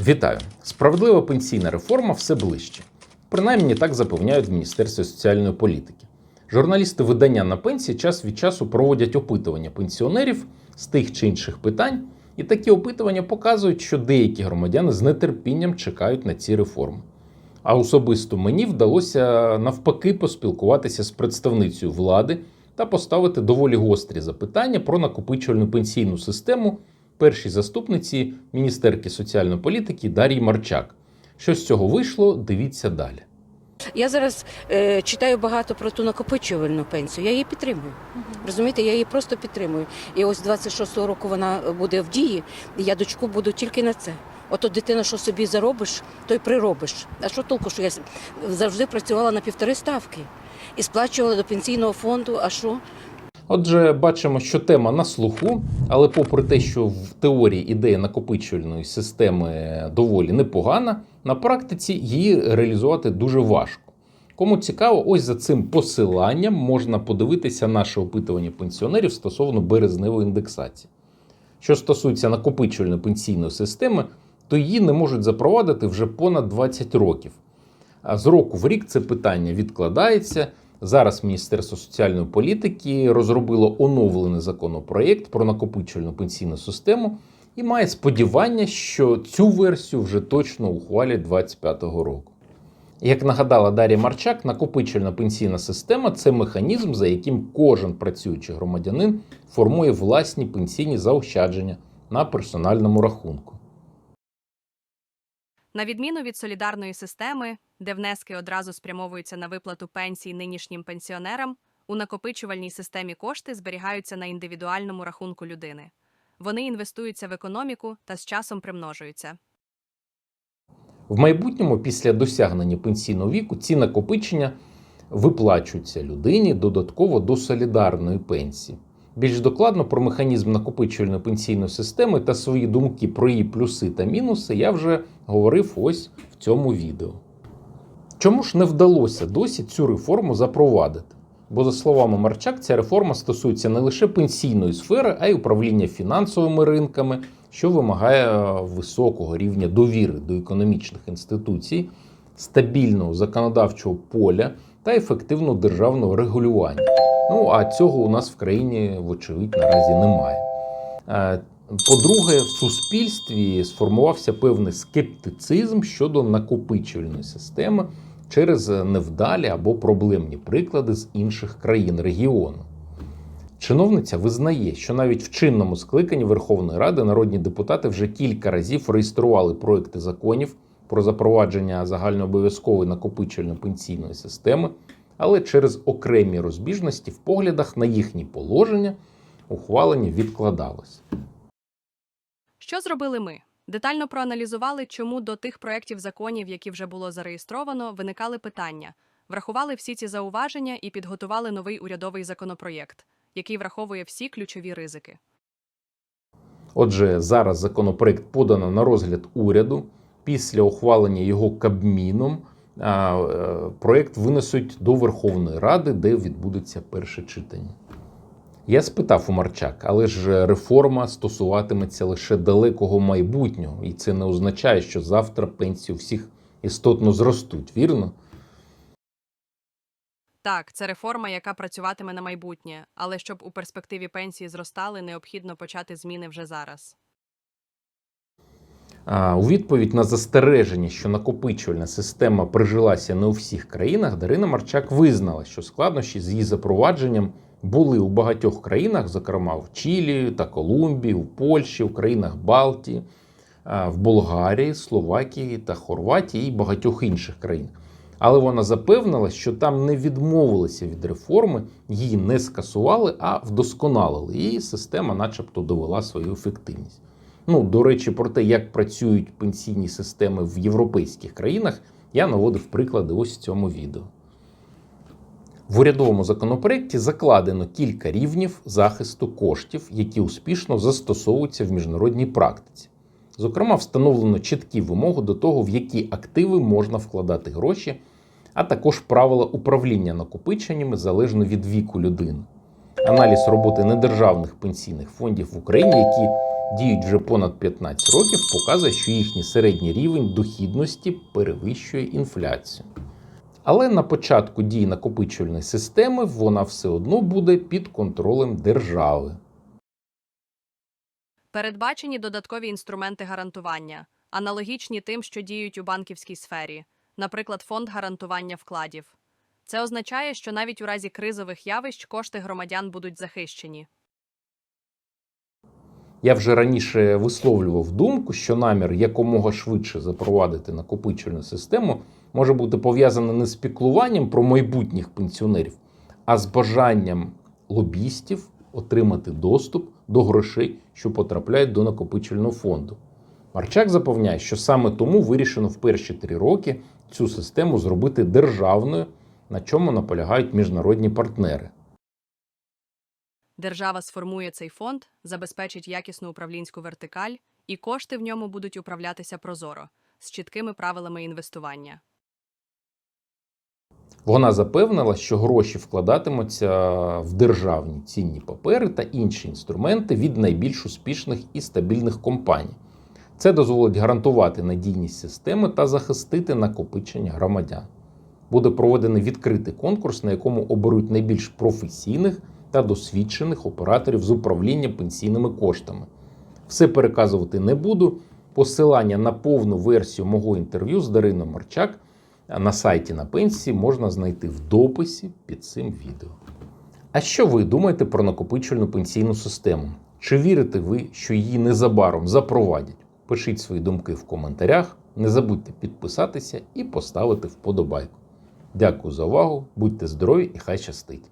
Вітаю! Справедлива пенсійна реформа все ближче. Принаймні так запевняють в Міністерстві соціальної політики. Журналісти видання на пенсії час від часу проводять опитування пенсіонерів з тих чи інших питань, і такі опитування показують, що деякі громадяни з нетерпінням чекають на ці реформи. А особисто мені вдалося навпаки поспілкуватися з представницею влади та поставити доволі гострі запитання про накопичувальну пенсійну систему першій заступниці міністерки соціальної політики Дар'ї Марчак. Що з цього вийшло, дивіться далі. Я зараз е, читаю багато про ту накопичувальну пенсію. Я її підтримую. Розумієте, я її просто підтримую. І ось 26-го року вона буде в дії, і я дочку буду тільки на це. Ото дитина, що собі заробиш, то й приробиш. А що толку, що я завжди працювала на півтори ставки і сплачувала до пенсійного фонду. А що? Отже, бачимо, що тема на слуху, але попри те, що в теорії ідея накопичувальної системи доволі непогана, на практиці її реалізувати дуже важко. Кому цікаво, ось за цим посиланням можна подивитися наше опитування пенсіонерів стосовно березневої індексації. Що стосується накопичувальної пенсійної системи, то її не можуть запровадити вже понад 20 років. А з року в рік це питання відкладається. Зараз Міністерство соціальної політики розробило оновлений законопроєкт про накопичувальну пенсійну систему і має сподівання, що цю версію вже точно ухвалять 2025 року. Як нагадала Дар'я Марчак, накопичувальна пенсійна система це механізм, за яким кожен працюючий громадянин формує власні пенсійні заощадження на персональному рахунку. На відміну від солідарної системи, де внески одразу спрямовуються на виплату пенсій нинішнім пенсіонерам, у накопичувальній системі кошти зберігаються на індивідуальному рахунку людини. Вони інвестуються в економіку та з часом примножуються. В майбутньому, після досягнення пенсійного віку, ці накопичення виплачуються людині додатково до солідарної пенсії. Більш докладно про механізм накопичувальної пенсійної системи та свої думки про її плюси та мінуси я вже говорив ось в цьому відео. Чому ж не вдалося досі цю реформу запровадити? Бо, за словами Марчак, ця реформа стосується не лише пенсійної сфери, а й управління фінансовими ринками, що вимагає е, високого рівня довіри до економічних інституцій, стабільного законодавчого поля та ефективного державного регулювання. Ну а цього у нас в країні, вочевидь, наразі немає. Е, По-друге, в суспільстві сформувався певний скептицизм щодо накопичувальної системи через невдалі або проблемні приклади з інших країн регіону. Чиновниця визнає, що навіть в чинному скликанні Верховної Ради народні депутати вже кілька разів реєстрували проекти законів про запровадження загальнообов'язкової накопичувальної пенсійної системи, але через окремі розбіжності в поглядах на їхні положення ухвалення відкладалось. Що зробили ми? Детально проаналізували, чому до тих проєктів законів, які вже було зареєстровано, виникали питання, врахували всі ці зауваження і підготували новий урядовий законопроєкт, який враховує всі ключові ризики. Отже, зараз законопроект подано на розгляд уряду. Після ухвалення його Кабміном е, винесуть до Верховної Ради, де відбудеться перше читання. Я спитав у Марчак, але ж реформа стосуватиметься лише далекого майбутнього, і це не означає, що завтра пенсії всіх істотно зростуть, вірно? Так, це реформа, яка працюватиме на майбутнє, але щоб у перспективі пенсії зростали, необхідно почати зміни вже зараз. У відповідь на застереження, що накопичувальна система прижилася не у всіх країнах, Дарина Марчак визнала, що складнощі з її запровадженням були у багатьох країнах, зокрема в Чилі та Колумбії, у Польщі, в країнах Балтії, в Болгарії, Словакії та Хорватії і багатьох інших країн. Але вона запевнила, що там не відмовилися від реформи, її не скасували, а вдосконалили. І система, начебто, довела свою ефективність. Ну, до речі, про те, як працюють пенсійні системи в європейських країнах, я наводив приклади ось в цьому відео. В урядовому законопроекті закладено кілька рівнів захисту коштів, які успішно застосовуються в міжнародній практиці. Зокрема, встановлено чіткі вимоги до того, в які активи можна вкладати гроші, а також правила управління накопиченнями залежно від віку людини. Аналіз роботи недержавних пенсійних фондів в Україні, які діють вже понад 15 років, показує, що їхній середній рівень дохідності перевищує інфляцію. Але на початку дії накопичувальної системи вона все одно буде під контролем держави. Передбачені додаткові інструменти гарантування, аналогічні тим, що діють у банківській сфері, наприклад, фонд гарантування вкладів. Це означає, що навіть у разі кризових явищ кошти громадян будуть захищені. Я вже раніше висловлював думку, що намір якомога швидше запровадити накопичувальну систему може бути пов'язаний не з піклуванням про майбутніх пенсіонерів, а з бажанням лобістів отримати доступ до грошей, що потрапляють до накопичувального фонду. Марчак запевняє, що саме тому вирішено в перші три роки цю систему зробити державною, на чому наполягають міжнародні партнери. Держава сформує цей фонд, забезпечить якісну управлінську вертикаль, і кошти в ньому будуть управлятися прозоро, з чіткими правилами інвестування. Вона запевнила, що гроші вкладатимуться в державні цінні папери та інші інструменти від найбільш успішних і стабільних компаній. Це дозволить гарантувати надійність системи та захистити накопичення громадян. Буде проведений відкритий конкурс, на якому оберуть найбільш професійних та досвідчених операторів з управління пенсійними коштами. Все переказувати не буду. Посилання на повну версію мого інтерв'ю з Дариною Марчак на сайті на пенсії можна знайти в дописі під цим відео. А що ви думаєте про накопичувальну пенсійну систему? Чи вірите ви, що її незабаром запровадять? Пишіть свої думки в коментарях. Не забудьте підписатися і поставити вподобайку. Дякую за увагу, будьте здорові і хай щастить!